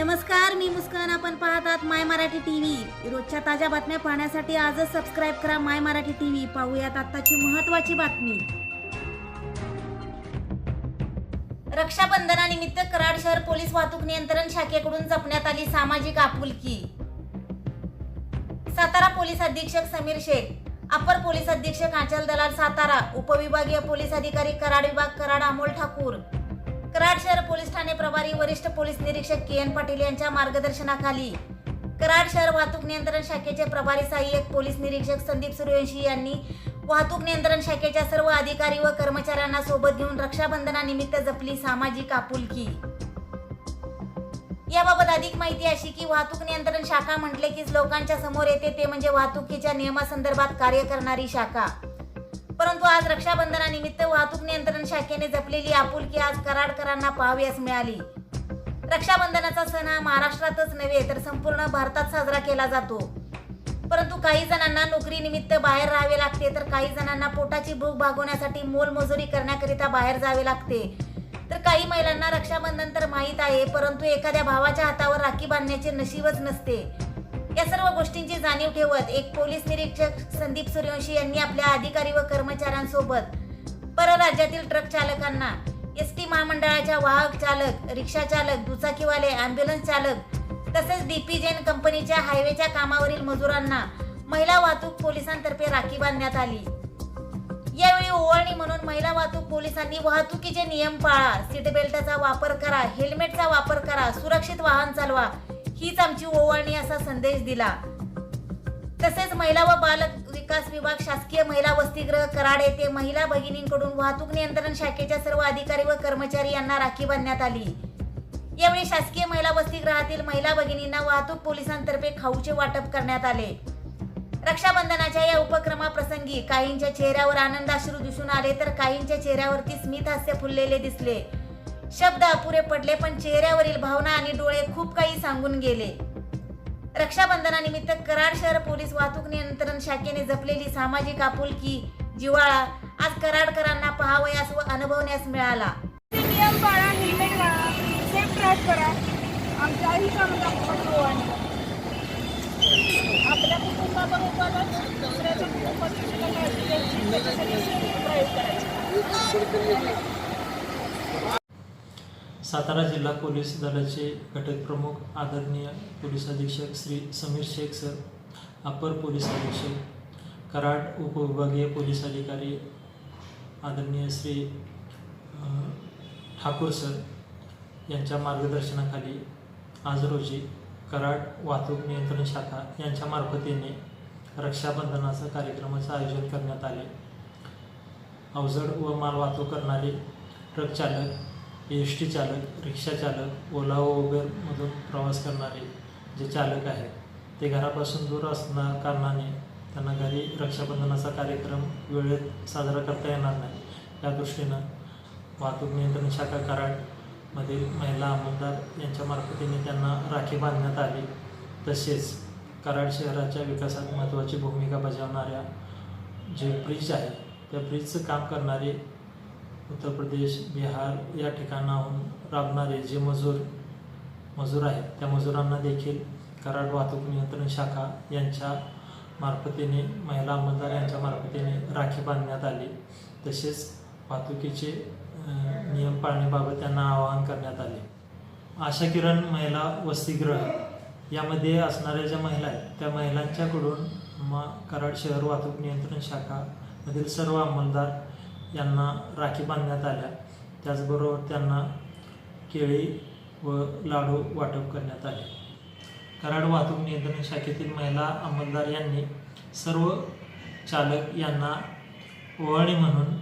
नमस्कार मी मुस्कान. आपण पाहतात माय मराठी टी व्ही रोजच्या ताज्या बातम्या पाहण्यासाठी आजच सबस्क्राईब करा माय मराठी टी व्ही पाहूयात आत्ताची महत्वाची बातमी. रक्षाबंधनानिमित्त कराड शहर पोलीस वाहतूक नियंत्रण शाखेकडून जपण्यात आली सामाजिक आपुलकी. सातारा पोलीस अधीक्षक समीर शेख अपर पोलीस अधीक्षक आंचल दलाल सातारा उपविभागीय पोलीस अधिकारी कराड विभाग कराड अमोल ठाकूर. कराड शहर पोलीस ठाणे प्रभारी वरिष्ठ पोलीस निरीक्षक के एन पाटील यांच्या मार्गदर्शनाखाली. कराड शहर वाहतूक नियंत्रण शाखेचे प्रभारी सहाय्यक पोलीस निरीक्षक संदीप सूर्यवंशी यांनी वाहतूक नियंत्रण शाखेच्या सर्व अधिकारी व कर्मचाऱ्यांना सोबत घेऊन रक्षाबंधनानिमित्त जपली सामाजिक आपुलकी. याबाबत अधिक माहिती अशी की वाहतूक नियंत्रण शाखा म्हटले की लोकांच्या समोर येते ते म्हणजे वाहतुकीच्या नियमासंदर्भात कार्य करणारी शाखा. परंतु आज रक्षाबंधनानिमित्त वाहतूक नियंत्रण शाखेने जपलेली आपुलकी आज कराडकरांना पाहाव्यास मिळाली. रक्षाबंधनाचा सण हा महाराष्ट्रातच नव्हे तर संपूर्ण भारतात साजरा केला जातो. परंतु काही जणांना नोकरीनिमित्त बाहेर राहावे लागते तर काही जणांना पोटाची भूक भागवण्यासाठी मोलमजुरी करण्याकरिता बाहेर जावे लागते. तर काही महिलांना रक्षाबंधन तर माहीत आहे परंतु एखाद्या भावाच्या हातावर राखी बांधण्याचे नशीबच नसते. या सर्व गोष्टींची जाणीव ठेवत एक पोलीस निरीक्षक संदीप सूर्यवंशी यांनी आपल्या अधिकारी व कर्मचाऱ्यांसोबत परराज्यातील ट्रक चालकांना एस टी महामंडळाच्या वाहक चालक रिक्षा चालक दुचाकीवाले अँब्युलन्स चालक तसेच डीपी जैन कंपनीच्या हायवेच्या कामावरील मजुरांना महिला वाहतूक पोलिसांतर्फे राखी बांधण्यात आली. यावेळी ओवाळणी म्हणून महिला वाहतूक पोलिसांनी वाहतुकीचे नियम पाळा सीट बेल्टचा वापर करा हेल्मेटचा वापर करा सुरक्षित वाहन चालवा हीच आमची ओवाळणी असा संदेश दिला. तसेच महिला व बालक विकास विभाग शासकीय महिला वसतिगृह कराड येथे महिला भगिनींकडून वाहतूक नियंत्रण शाखेच्या सर्व अधिकारी व कर्मचारी यांना राखी बांधण्यात आली. यावेळी शासकीय महिला वसतिगृहातील महिला भगिनींना वाहतूक पोलिसांतर्फे खाऊचे वाटप करण्यात आले. रक्षाबंधनाच्या या उपक्रमाप्रसंगी काहींच्या चेहऱ्यावर आनंदाश्रू दिसून आले तर काहींच्या चेहऱ्यावरती स्मित हास्य फुललेले दिसले. शब्द अपुरे पडले पण चेहऱ्यावरील भावना आणि डोळे खूप काही सांगून गेले. रक्षाबंधनानिमित्त कराड शहर पोलीस वाहतूक नियंत्रण शाखेने जपलेली सामाजिक आपुलकी जिव्हाळा आज कराडकरांना पाहावयास व अनुभवण्यास मिळाला. नियम पाळा हेल्मेट सेफ ड्राईव्ह करा. आमच्याही आपण आपल्या दुसऱ्याच्या कुटुंबाची काळजी घ्यायची त्याच्यासाठी सेफ ड्राईव्ह करायची. सातारा जिल्हा पोलीस दलाचे घटक प्रमुख आदरणीय पोलीस अधीक्षक श्री समीर शेख सर अपर पोलीस अधीक्षक कराड उपविभागीय पोलीस अधिकारी आदरणीय श्री ठाकूर सर यांच्या मार्गदर्शनाखाली आज रोजी कराड वाहतूक नियंत्रण शाखा यांच्या मार्फतीने रक्षाबंधनाचा कार्यक्रमाचं आयोजन करण्यात आले. अवजड व माल वाहतूक करणारे ट्रक चालक एस टी चालक रिक्षा चालक ओला व उबेरमधून प्रवास करणारे जे चालक आहेत ते घरापासून दूर असणार कारणाने त्यांना घरी रक्षाबंधनाचा कार्यक्रम वेळेत साजरा करता येणार नाही. या दृष्टीनं वाहतूक नियंत्रण शाखा कराडमधील महिला अंमलदार यांच्या मार्फतीने त्यांना राखी बांधण्यात आली. तसेच कराड शहराच्या विकासात महत्त्वाची भूमिका बजावणाऱ्या जे ब्रिज आहे त्या ब्रिजचं काम करणारे उत्तर प्रदेश बिहार या ठिकाणाहून राबणारे जे मजूर मजूर आहेत त्या मजुरांना देखील कराड वाहतूक नियंत्रण शाखा यांच्या मार्फतीने महिला अंमलदार यांच्या मार्फतीने राखी बांधण्यात आली. तसेच वाहतुकीचे नियम पाळण्याबाबत त्यांना आवाहन करण्यात आले. आशा किरण महिला वसतिगृह यामध्ये असणाऱ्या ज्या महिला आहेत त्या महिलांच्याकडून म कराड शहर वाहतूक नियंत्रण शाखामधील सर्व अंमलदार यांना राखी बांधण्यात आल्या. त्याचबरोबर त्यांना केळी व लाडू वाटप करण्यात आले. कराड वाहतूक नियंत्रण शाखेतील महिला अंमलदार यांनी सर्व चालक यांना ओवाळणी म्हणून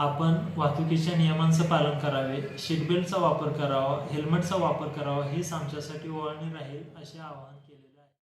आपण वाहतुकीच्या नियमांचं पालन करावे सीटबेल्टचा वापर करावा हेल्मेटचा वापर करावा हेच आमच्यासाठी ओवाळणी राहील असे आवाहन